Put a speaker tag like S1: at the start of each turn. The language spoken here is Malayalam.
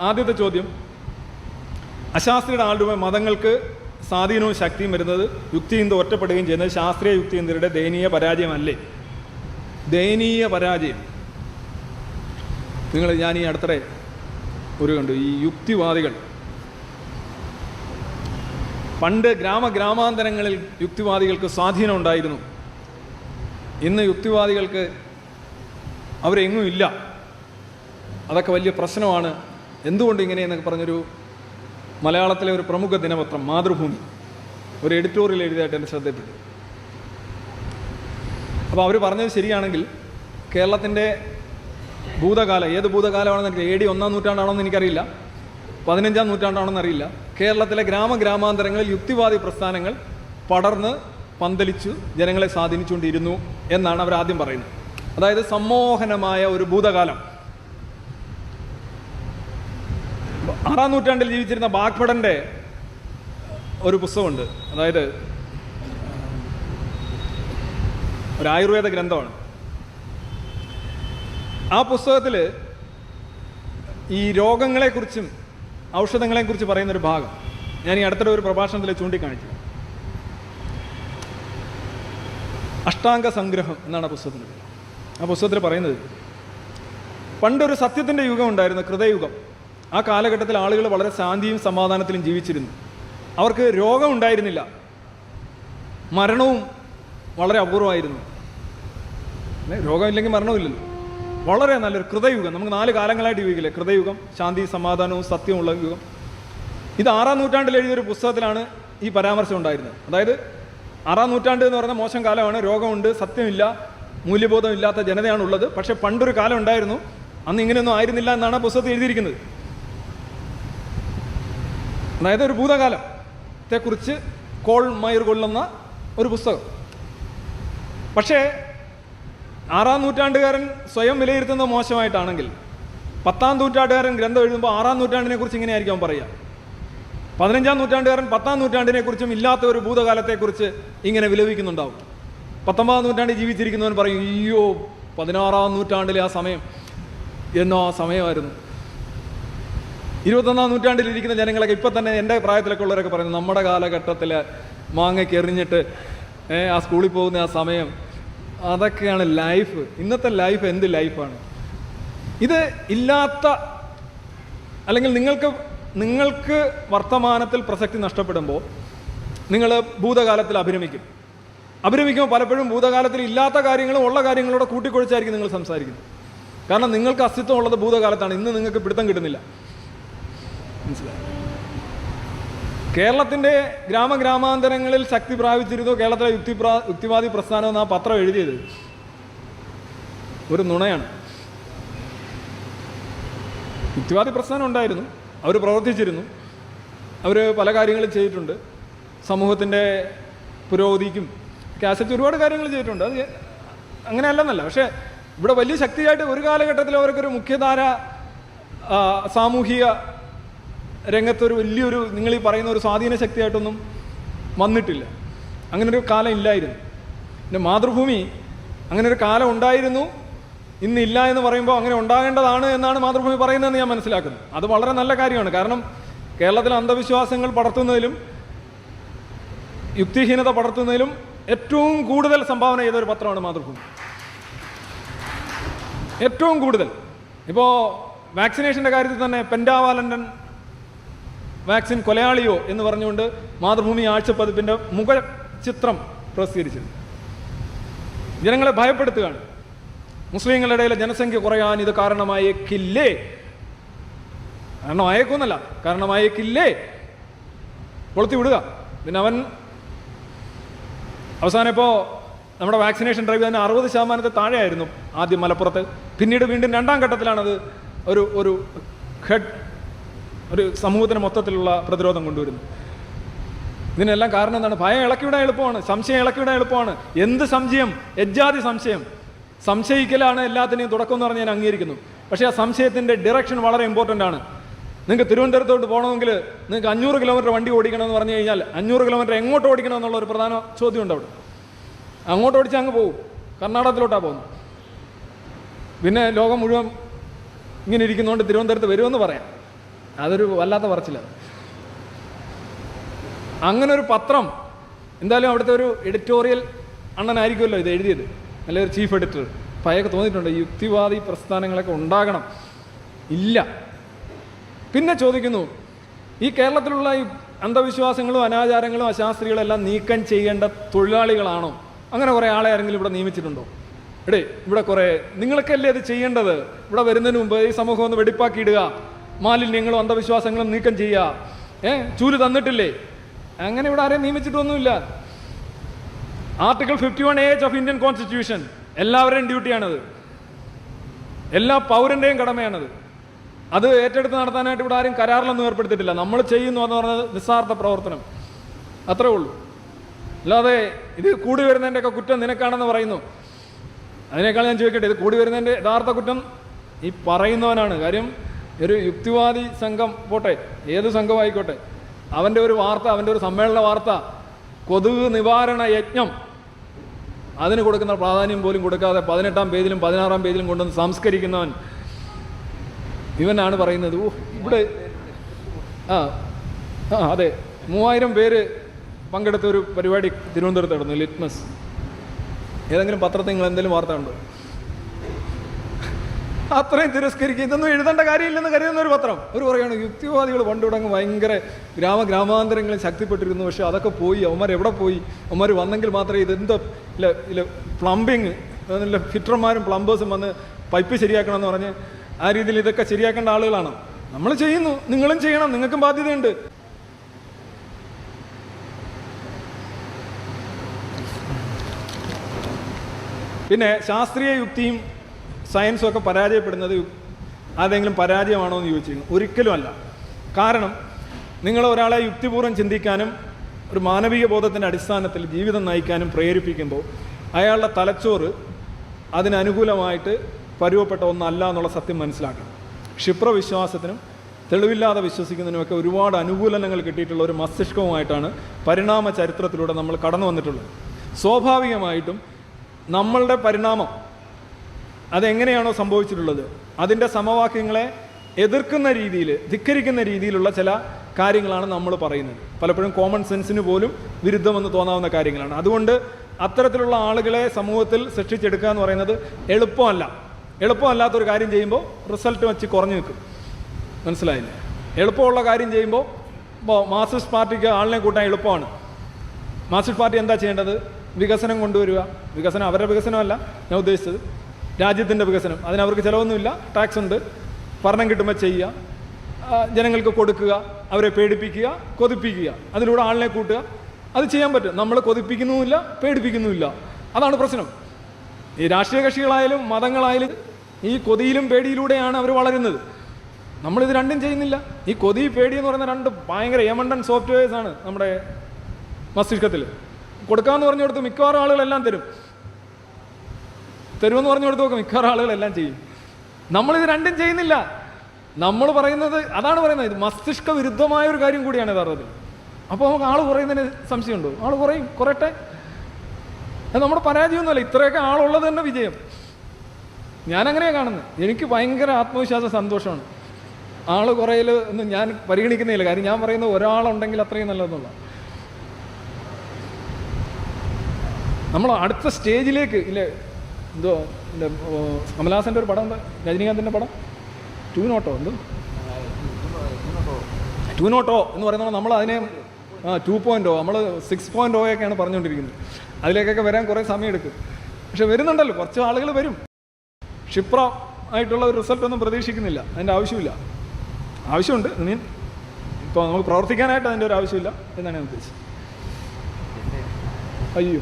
S1: ആദ്യത്തെ ചോദ്യം. അശാസ്ത്രീയുടെ ആളുടെ മതങ്ങൾക്ക് സ്വാധീനവും ശക്തിയും വരുന്നത് യുക്തിചിന്ത ഒറ്റപ്പെടുകയും ചെയ്യുന്നത് ശാസ്ത്രീയ യുക്തിചിന്തയുടെ ദയനീയ പരാജയമല്ലേ ദയനീയ പരാജയം. നിങ്ങൾ ഞാൻ ഈ അടുത്തിടെ ഒരു കണ്ടു ഈ യുക്തിവാദികൾ. പണ്ട് ഗ്രാമ ഗ്രാമാന്തരങ്ങളിൽ യുക്തിവാദികൾക്ക് സ്വാധീനം ഉണ്ടായിരുന്നു. ഇന്ന് യുക്തിവാദികൾക്ക് അവരെങ്ങും ഇല്ല. അതൊക്കെ വലിയ പ്രശ്നമാണ്. എന്തുകൊണ്ട് ഇങ്ങനെയെന്നൊക്കെ പറഞ്ഞൊരു മലയാളത്തിലെ ഒരു പ്രമുഖ ദിനപത്രം മാതൃഭൂമി ഒരു എഡിറ്റോറിയൽ എഴുതിയായിട്ട് എന്റെ ശ്രദ്ധയിൽപ്പെട്ടു. അപ്പോൾ അവർ പറഞ്ഞത് ശരിയാണെങ്കിൽ കേരളത്തിന്റെ ഭൂതകാലം ഏത് ഭൂതകാലമാണെന്ന് എനിക്ക് എ ഡി ഒന്നാം നൂറ്റാണ്ടാണോ എന്ന് എനിക്കറിയില്ല പതിനഞ്ചാം നൂറ്റാണ്ടാണോ അറിയില്ല. കേരളത്തിലെ ഗ്രാമ ഗ്രാമാന്തരങ്ങളിൽ യുക്തിവാദി പ്രസ്ഥാനങ്ങൾ പടർന്ന് പന്തലിച്ചു ജനങ്ങളെ സ്വാധീനിച്ചുകൊണ്ടിരുന്നു എന്നാണ് അവർ ആദ്യം പറയുന്നത്. അതായത് സമ്മോഹനമായ ഒരു ഭൂതകാലം. ആറാം നൂറ്റാണ്ടിൽ ജീവിച്ചിരുന്ന ബാഗ്ഭടന്റെ ഒരു പുസ്തകമുണ്ട്. അതായത് ഒരു ആയുർവേദ ഗ്രന്ഥമാണ്. ആ പുസ്തകത്തിൽ ഈ രോഗങ്ങളെക്കുറിച്ചും ഔഷധങ്ങളെക്കുറിച്ച് പറയുന്നൊരു ഭാഗം ഞാൻ ഈ അടുത്തിടെ ഒരു പ്രഭാഷണത്തിൽ ചൂണ്ടിക്കാണിച്ചു. അഷ്ടാംഗ സംഗ്രഹം എന്നാണ് ആ പുസ്തകത്തിന്റെ പേര്. ആ പുസ്തകത്തിൽ പറയുന്നത് പണ്ടൊരു സത്യത്തിന്റെ യുഗം ഉണ്ടായിരുന്നു കൃതയുഗം. ആ കാലഘട്ടത്തിൽ ആളുകൾ വളരെ ശാന്തിയും സമാധാനത്തിലും ജീവിച്ചിരുന്നു. അവർക്ക് രോഗം ഉണ്ടായിരുന്നില്ല മരണവും വളരെ അപൂർവമായിരുന്നു. രോഗമില്ലെങ്കിൽ മരണമില്ലല്ലോ വളരെ നല്ലൊരു കൃതയുഗം. നമുക്ക് നാല് കാലങ്ങളായിട്ട് ജീവിക്കില്ലേ കൃതയുഗം ശാന്തി സമാധാനവും സത്യമുള്ള യുഗം. ഇത് ആറാം നൂറ്റാണ്ടിൽ എഴുതിയൊരു പുസ്തകത്തിലാണ് ഈ പരാമർശം ഉണ്ടായിരുന്നത്. അതായത് ആറാം നൂറ്റാണ്ട് എന്ന് പറയുന്ന മോശം കാലമാണ്. രോഗമുണ്ട് സത്യമില്ല മൂല്യബോധമില്ലാത്ത ജനതയാണുള്ളത്. പക്ഷേ പണ്ടൊരു കാലം ഉണ്ടായിരുന്നു. അന്ന് ഇങ്ങനെയൊന്നും ആയിരുന്നില്ല എന്നാണ് പുസ്തകത്തിൽ എഴുതിയിരിക്കുന്നത്. അതായത് ഒരു ഭൂതകാലത്തെക്കുറിച്ച് കോൾ മയർ കൊള്ളുന്ന ഒരു പുസ്തകം. പക്ഷേ ആറാം നൂറ്റാണ്ടുകാരൻ സ്വയം വിലയിരുത്തുന്നത് മോശമായിട്ടാണെങ്കിൽ പത്താം നൂറ്റാണ്ടുകാരൻ ഗ്രന്ഥം എഴുതുമ്പോൾ ആറാം നൂറ്റാണ്ടിനെ കുറിച്ച് ഇങ്ങനെയായിരിക്കും അവൻ പറയുക. പതിനഞ്ചാം നൂറ്റാണ്ടുകാരൻ പത്താം നൂറ്റാണ്ടിനെ കുറിച്ചും ഇല്ലാത്ത ഒരു ഭൂതകാലത്തെക്കുറിച്ച് ഇങ്ങനെ വിലപിക്കുന്നുണ്ടാവും. പത്തൊമ്പതാം നൂറ്റാണ്ടിൽ ജീവിച്ചിരിക്കുന്നവൻ പറയും അയ്യോ പതിനാറാം നൂറ്റാണ്ടിലെ ആ സമയം. എന്നോ ആ സമയമായിരുന്നു. ഇരുപത്തൊന്നാം നൂറ്റാണ്ടിൽ ഇരിക്കുന്ന ജനങ്ങളൊക്കെ ഇപ്പം തന്നെ എന്റെ പ്രായത്തിലൊക്കെ ഉള്ളവരൊക്കെ പറയുന്നത് നമ്മുടെ കാലഘട്ടത്തിൽ മാങ്ങയ്ക്ക് എറിഞ്ഞിട്ട് ആ സ്കൂളിൽ പോകുന്ന ആ സമയം അതൊക്കെയാണ് ലൈഫ്. ഇന്നത്തെ ലൈഫ് എന്ത് ലൈഫാണ്? ഇത് ഇല്ലാത്ത അല്ലെങ്കിൽ നിങ്ങൾക്ക് നിങ്ങൾക്ക് വർത്തമാനത്തിൽ പ്രസക്തി നഷ്ടപ്പെടുമ്പോൾ നിങ്ങൾ ഭൂതകാലത്തിൽ അഭിരമിക്കും. അഭിരമിക്കുമ്പോൾ പലപ്പോഴും ഭൂതകാലത്തിൽ ഇല്ലാത്ത കാര്യങ്ങളും ഉള്ള കാര്യങ്ങളോട് കൂട്ടിക്കൊഴിച്ചായിരിക്കും നിങ്ങൾ സംസാരിക്കുന്നത്. കാരണം നിങ്ങൾക്ക് അസ്തിത്വം ഉള്ളത് ഭൂതകാലത്താണ്. ഇന്ന് നിങ്ങൾക്ക് പിടുത്തം കിട്ടുന്നില്ല. മനസ്സിലായി. കേരളത്തിന്റെ ഗ്രാമഗ്രാമാന്തരങ്ങളിൽ ശക്തി പ്രാപിച്ചിരുന്നു കേരളത്തിലെ യുക്തി യുക്തിവാദി പ്രസ്ഥാനം എന്ന പത്രം എഴുതിയത്. ഒരു നുണയാണ്. യുക്തിവാദി പ്രസ്ഥാനം ഉണ്ടായിരുന്നു. അവർ പ്രവർത്തിച്ചിരുന്നു. അവർ പല കാര്യങ്ങളും ചെയ്തിട്ടുണ്ട്. സമൂഹത്തിന്റെ പുരോഗതിക്കും കാസറ്റ് ഒരുപാട് കാര്യങ്ങൾ ചെയ്തിട്ടുണ്ട്. അത് അങ്ങനെയല്ലെന്നല്ല. പക്ഷേ ഇവിടെ വലിയ ശക്തിയായിട്ട് ഒരു കാലഘട്ടത്തിൽ അവർക്കൊരു മുഖ്യധാര സാമൂഹിക രംഗത്തൊരു വലിയൊരു നിങ്ങൾ ഈ പറയുന്ന ഒരു സ്വാധീന ശക്തിയായിട്ടൊന്നും വന്നിട്ടില്ല. അങ്ങനൊരു കാലം ഇല്ലായിരുന്നു. പിന്നെ മാതൃഭൂമി അങ്ങനൊരു കാലം ഉണ്ടായിരുന്നു. ഇന്നില്ല എന്ന് പറയുമ്പോൾ അങ്ങനെ ഉണ്ടാകേണ്ടതാണ് എന്നാണ് മാതൃഭൂമി പറയുന്നതെന്ന് ഞാൻ മനസ്സിലാക്കുന്നു. അത് വളരെ നല്ല കാര്യമാണ്. കാരണം കേരളത്തിൽ അന്ധവിശ്വാസങ്ങൾ പടർത്തുന്നതിലും യുക്തിഹീനത പടർത്തുന്നതിലും ഏറ്റവും കൂടുതൽ സംഭാവന ചെയ്തൊരു പത്രമാണ് മാതൃഭൂമി. ഏറ്റവും കൂടുതൽ. ഇപ്പോൾ വാക്സിനേഷന്റെ കാര്യത്തിൽ തന്നെ പെൻഡാവാലൻഡൻ വാക്സിൻ കൊലയാളിയോ എന്ന് പറഞ്ഞുകൊണ്ട് മാതൃഭൂമി ആഴ്ചപ്പതിപ്പിന്റെ മുഖ ചിത്രം പ്രസിദ്ധീകരിച്ചിരുന്നു. ജനങ്ങളെ ഭയപ്പെടുത്തുകയാണ്. മുസ്ലിങ്ങളുടെ ഇടയിലെ ജനസംഖ്യ കുറയാൻ ഇത് കാരണമായേക്കില്ലേ? കാരണമായേക്കൊന്നല്ല കാരണമായേക്കില്ലേ? കൊളുത്തി വിടുക. പിന്നെ അവൻ അവസാനം ഇപ്പോൾ നമ്മുടെ വാക്സിനേഷൻ ഡ്രൈവ് തന്നെ അറുപത് ശതമാനത്തെ താഴെയായിരുന്നു ആദ്യം മലപ്പുറത്ത്. പിന്നീട് വീണ്ടും രണ്ടാം ഘട്ടത്തിലാണത് ഒരു ഒരു ഹെഡ് ഒരു സമൂഹത്തിന് മൊത്തത്തിലുള്ള പ്രതിരോധം കൊണ്ടുവരുന്നു. ഇതിനെല്ലാം കാരണം എന്താണ്? ഭയം ഇളക്കിവിടാൻ എളുപ്പമാണ്. സംശയം ഇളക്കിവിടാൻ എളുപ്പമാണ്. എന്ത് സംശയം? എജ്ജാതി സംശയം. സംശയിക്കലാണ് എല്ലാത്തിനെയും തുടക്കം എന്ന് പറഞ്ഞ് ഞാൻ അംഗീകരിക്കുന്നു. പക്ഷേ ആ സംശയത്തിന്റെ ഡിറക്ഷൻ വളരെ ഇമ്പോർട്ടന്റ് ആണ്. നിങ്ങൾക്ക് തിരുവനന്തപുരത്തോട്ട് പോകണമെങ്കിൽ നിങ്ങൾക്ക് അഞ്ഞൂറ് കിലോമീറ്റർ വണ്ടി ഓടിക്കണമെന്ന് പറഞ്ഞു കഴിഞ്ഞാൽ അഞ്ഞൂറ് കിലോമീറ്റർ എങ്ങോട്ട് ഓടിക്കണം എന്നുള്ള ഒരു പ്രധാന ചോദ്യമുണ്ട് അവിടെ. അങ്ങോട്ട് ഓടിച്ചാൽ അങ്ങ് പോകും കർണാടകത്തിലോട്ടാണ് പോകുന്നത്. പിന്നെ ലോകം മുഴുവൻ ഇങ്ങനെ ഇരിക്കുന്നതുകൊണ്ട് തിരുവനന്തപുരത്ത് വരുമെന്ന് പറയാം. അതൊരു വല്ലാത്ത പറച്ചിലാണ് അങ്ങനെ ഒരു പത്രം എന്തായാലും അവിടുത്തെ ഒരു എഡിറ്റോറിയൽ അണ്ണനായിരിക്കുമല്ലോ ഇത് എഴുതിയത്. നല്ലൊരു ചീഫ് എഡിറ്റർ. അപ്പം അയാൾക്ക് തോന്നിയിട്ടുണ്ട് യുക്തിവാദി പ്രസ്ഥാനങ്ങളൊക്കെ ഉണ്ടാകണം. ഇല്ല. പിന്നെ ചോദിക്കുന്നു ഈ കേരളത്തിലുള്ള ഈ അന്ധവിശ്വാസങ്ങളും അനാചാരങ്ങളും അശാസ്ത്രികളും എല്ലാം നീക്കം ചെയ്യേണ്ട തൊഴിലാളികളാണോ? അങ്ങനെ കുറേ ആളെ ആരെങ്കിലും ഇവിടെ നിയമിച്ചിട്ടുണ്ടോ? എടേ ഇവിടെ കുറേ നിങ്ങൾക്കല്ലേ അത് ചെയ്യേണ്ടത്? ഇവിടെ വരുന്നതിന് മുമ്പ് ഈ സമൂഹം ഒന്ന് വെടിപ്പാക്കിയിടുക. മാലിന്യങ്ങളും അന്ധവിശ്വാസങ്ങളും നീക്കം ചെയ്യുക. ഏ? ചൂൽ തന്നിട്ടില്ലേ? അങ്ങനെ ഇവിടെ ആരെയും നിയമിച്ചിട്ടൊന്നുമില്ല. Article fifty one A of Indian constitution എല്ലാവരുടെയും ഡ്യൂട്ടിയാണത്. എല്ലാ പൗരന്റെയും കടമയാണത്. അത് ഏറ്റെടുത്ത് നടത്താനായിട്ട് ഇവിടെ ആരും കരാറിലൊന്നും ഏർപ്പെടുത്തിയിട്ടില്ല. നമ്മൾ ചെയ്യുന്നു എന്ന് പറഞ്ഞത് നിസ്സാർത്ഥ പ്രവർത്തനം. അത്രേ ഉള്ളൂ. അല്ലാതെ ഇത് കൂടി വരുന്നതിന്റെയൊക്കെ കുറ്റം നിനക്കാണെന്ന് പറയുന്നു. അതിനേക്കാൾ ഞാൻ ചോദിക്കട്ടെ ഇത് കൂടി വരുന്നതിന്റെ യഥാർത്ഥ കുറ്റം ഈ പറയുന്നവനാണ്. കാര്യം ഒരു യുക്തിവാദി സംഘം പോട്ടെ ഏത് സംഘമായിക്കോട്ടെ അവന്റെ ഒരു വാർത്ത അവന്റെ ഒരു സമ്മേളന വാർത്ത കൊതുക് നിവാരണ യജ്ഞം അതിന് കൊടുക്കുന്ന പ്രാധാന്യം പോലും കൊടുക്കാതെ പതിനെട്ടാം പേജിലും പതിനാറാം പേജിലും കൊണ്ടുവന്ന് സംസ്കരിക്കുന്നവൻ ഇവനാണ് പറയുന്നത്. ഓ ഇവിടെ ആ ആ അതെ മൂവായിരം പേര് പങ്കെടുത്ത ഒരു പരിപാടി തിരുവനന്തപുരത്ത് നടന്നു ലിറ്റ്മസ്. ഏതെങ്കിലും പത്രത്തിൽ നിങ്ങൾ എന്തെങ്കിലും വാർത്ത ഉണ്ടോ അത്രയും തിരസ്കരിക്കുക ഇതൊന്നും എഴുതേണ്ട കാര്യമില്ലെന്ന് കരുതുന്ന ഒരു പത്രം. ഒരു പറയാണ് യുക്തിവാദികൾ പണ്ട് തുടങ്ങി ഭയങ്കര ഗ്രാമ ഗ്രാമാന്തരങ്ങളിൽ ശക്തിപ്പെട്ടിരുന്നു. പക്ഷെ അതൊക്കെ പോയി. അവന്മാർ എവിടെ പോയി? അവന്മാർ വന്നെങ്കിൽ മാത്രമേ ഇതെന്തോ ഇല്ല ഇല്ല പ്ലംബിങ് നല്ല ഫിറ്റർമാരും പ്ലംബേഴ്സും വന്ന് പൈപ്പ് ശരിയാക്കണമെന്ന് പറഞ്ഞ് ആ രീതിയിൽ ഇതൊക്കെ ശരിയാക്കേണ്ട ആളുകളാണ്. നമ്മൾ ചെയ്യുന്നു. നിങ്ങളും ചെയ്യണം. നിങ്ങൾക്കും ബാധ്യതയുണ്ട്. പിന്നെ ശാസ്ത്രീയ യുക്തിയും സയൻസും ഒക്കെ പരാജയപ്പെടുന്നത് അതെങ്കിലും പരാജയമാണോ എന്ന് ചോദിച്ചിരുന്നു. ഒരിക്കലുമല്ല കാരണം നിങ്ങൾ ഒരാളെ യുക്തിപൂർവം ചിന്തിക്കാനും ഒരു മാനവിക ബോധത്തിന്റെ അടിസ്ഥാനത്തിൽ ജീവിതം നയിക്കാനും പ്രേരിപ്പിക്കുമ്പോൾ അയാളുടെ തലച്ചോറ് അതിനനുകൂലമായിട്ട് പരുവപ്പെട്ട ഒന്നല്ല എന്നുള്ള സത്യം മനസ്സിലാക്കണം. ക്ഷിപ്രവിശ്വാസത്തിനും തെളിവില്ലാതെ വിശ്വസിക്കുന്നതിനുമൊക്കെ ഒരുപാട് അനുകൂലനങ്ങൾ കിട്ടിയിട്ടുള്ള ഒരു മസ്തിഷ്കവുമായിട്ടാണ് പരിണാമ ചരിത്രത്തിലൂടെ നമ്മൾ കടന്നു വന്നിട്ടുള്ളത്. സ്വാഭാവികമായിട്ടും നമ്മളുടെ പരിണാമം അതെങ്ങനെയാണോ സംഭവിച്ചിട്ടുള്ളത് അതിന്റെ സമവാക്യങ്ങളെ എതിർക്കുന്ന രീതിയിൽ ധിക്കരിക്കുന്ന രീതിയിലുള്ള ചില കാര്യങ്ങളാണ് നമ്മൾ പറയുന്നത്. പലപ്പോഴും കോമൺ സെൻസിന് പോലും വിരുദ്ധമെന്ന് തോന്നാവുന്ന കാര്യങ്ങളാണ്. അതുകൊണ്ട് അത്തരത്തിലുള്ള ആളുകളെ സമൂഹത്തിൽ സൃഷ്ടിച്ചെടുക്കുക എന്ന് പറയുന്നത് എളുപ്പമല്ല. എളുപ്പമല്ലാത്തൊരു കാര്യം ചെയ്യുമ്പോൾ റിസൾട്ട് വെച്ച് കുറഞ്ഞു നിൽക്കും. മനസ്സിലായില്ലേ? എളുപ്പമുള്ള കാര്യം ചെയ്യുമ്പോൾ ഇപ്പോൾ മാർക്സിസ്റ്റ് പാർട്ടിക്ക് ആളിനെ കൂട്ടാൻ എളുപ്പമാണ്. മാർക്സിസ്റ്റ് പാർട്ടി എന്താ ചെയ്യേണ്ടത്? വികസനം കൊണ്ടുവരിക. വികസനം അവരുടെ വികസനമല്ല ഞാൻ ഉദ്ദേശിച്ചത് രാജ്യത്തിന്റെ വികസനം. അതിനവർക്ക് ചിലവൊന്നുമില്ല. ടാക്സ് ഉണ്ട്. ഭരണം കിട്ടുമ്പോൾ ചെയ്യുക. ജനങ്ങൾക്ക് കൊടുക്കുക. അവരെ പേടിപ്പിക്കുക കൊതിപ്പിക്കുക. അതിലൂടെ ആളിനെ കൂട്ടുക. അത് ചെയ്യാൻ പറ്റും. നമ്മൾ കൊതിപ്പിക്കുന്നുമില്ല പേടിപ്പിക്കുന്നുമില്ല. അതാണ് പ്രശ്നം. ഈ രാഷ്ട്രീയ കക്ഷികളായാലും മതങ്ങളായാലും ഈ കൊതിയിലും പേടിയിലൂടെയാണ് അവർ വളരുന്നത്. നമ്മളിത് രണ്ടും ചെയ്യുന്നില്ല. ഈ കൊതി പേടി എന്ന് പറയുന്ന രണ്ട് ഭയങ്കര എമണ്ടൻ സോഫ്റ്റ്വെയർസ് ആണ് നമ്മുടെ മസ്തിഷ്കത്തിൽ കൊടുക്കാമെന്ന് പറഞ്ഞു കൊടുത്ത് മിക്കവാറും ആളുകളെല്ലാം തരും. തരുമെന്ന് പറഞ്ഞു കൊടുത്ത് നോക്കും മിക്കവാറും ആളുകളെല്ലാം ചെയ്യും. നമ്മളിത് രണ്ടും ചെയ്യുന്നില്ല. നമ്മൾ പറയുന്നത് അതാണ് പറയുന്നത് ഇത് മസ്തിഷ്ക വിരുദ്ധമായ ഒരു കാര്യം കൂടിയാണ് യഥാർത്ഥത്തിൽ. അപ്പോൾ നമുക്ക് ആൾ കുറയുന്നതിന് സംശയമുണ്ടോ? ആൾ കുറയും കുറയട്ടെ. അത് നമ്മുടെ പരാജയമൊന്നുമല്ല ഇത്രയൊക്കെ ആളുള്ളത് തന്നെ വിജയം. ഞാനങ്ങനെയാണ് കാണുന്നത്. എനിക്ക് ഭയങ്കര ആത്മവിശ്വാസ സന്തോഷമാണ്. ആൾ കുറയൽ ഒന്നും ഞാൻ പരിഗണിക്കുന്നില്ല. കാര്യം ഞാൻ പറയുന്നത് ഒരാളുണ്ടെങ്കിൽ അത്രയും നല്ലതെന്നുള്ള. നമ്മൾ അടുത്ത സ്റ്റേജിലേക്ക് ഇല്ലേ എന്തോ കമലഹാസന്റെ ഒരു പടം രജനീകാന്തിന്റെ പടം? ടു നോട്ടോ എന്തോ? ടു നോട്ടോ എന്ന് പറയുന്നത് നമ്മൾ അതിനെ ടു പോയിന്റ് ഓ നമ്മൾ സിക്സ് പോയിന്റ് ഒക്കെയാണ് പറഞ്ഞുകൊണ്ടിരിക്കുന്നത്. അതിലേക്കൊക്കെ വരാൻ കുറേ സമയം എടുക്കും പക്ഷെ വരുന്നുണ്ടല്ലോ കുറച്ച് ആളുകൾ വരും. ക്ഷിപ്ര ആയിട്ടുള്ള ഒരു റിസൾട്ട് ഒന്നും പ്രതീക്ഷിക്കുന്നില്ല അതിന്റെ ആവശ്യമില്ല. ആവശ്യമുണ്ട് മീൻ ഇപ്പോൾ നമുക്ക് പ്രവർത്തിക്കാനായിട്ട് അതിന്റെ ഒരു ആവശ്യമില്ല എന്നാണ് ഞാൻ ഉദ്ദേശിച്ചത്. അയ്യോ.